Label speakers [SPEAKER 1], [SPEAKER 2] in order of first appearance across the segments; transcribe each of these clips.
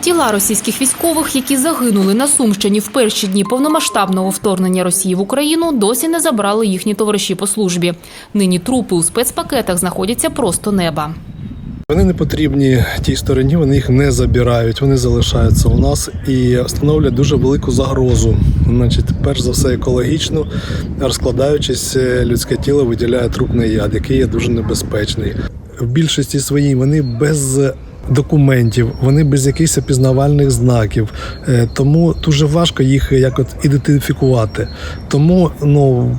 [SPEAKER 1] Тіла російських військових, які загинули на Сумщині в перші дні повномасштабного вторгнення Росії в Україну, досі не забрали їхні товариші по службі. Нині трупи у спецпакетах знаходяться просто неба.
[SPEAKER 2] Вони не потрібні тій стороні, вони їх не забирають, вони залишаються у нас і становлять дуже велику загрозу. Значить, перш за все, екологічно розкладаючись, е, людське тіло виділяє трупний яд, який є дуже небезпечний. В більшості своїй вони без. Документів, вони без якихось пізнавальних знаків, Е, тому дуже важко їх як от ідентифікувати. Тому ну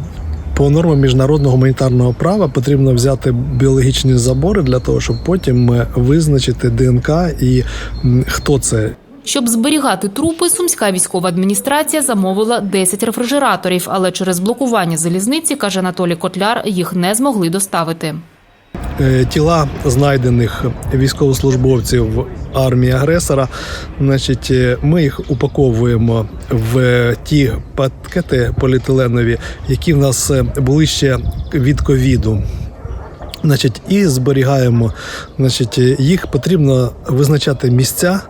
[SPEAKER 2] по нормам міжнародного гуманітарного права потрібно взяти біологічні забори для того, щоб потім е, визначити ДНК і хто це.
[SPEAKER 1] Щоб зберігати трупи, сумська військова адміністрація замовила 10 рефрижераторів, але через блокування залізниці, каже Анатолій Котляр, їх не змогли доставити.
[SPEAKER 2] Е, Тіла знайдених військовослужбовців армії агресора, значить, е, ми їх упаковуємо в ті пакети поліетиленові, які в нас е, були ще від ковіду. Значить, і зберігаємо. Значить, їх потрібно визначати місця,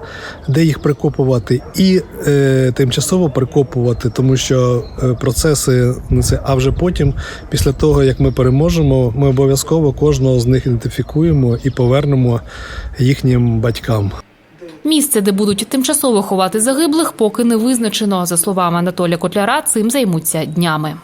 [SPEAKER 2] де їх прикопувати, і е, тимчасово прикопувати, тому що е, процеси це. А вже потім, після того як ми переможемо, ми обов'язково кожного з них ідентифікуємо і повернемо їхнім батькам.
[SPEAKER 1] Місце, де будуть тимчасово ховати загиблих, поки не визначено. За словами Анатолія Котляра, цим займуться днями.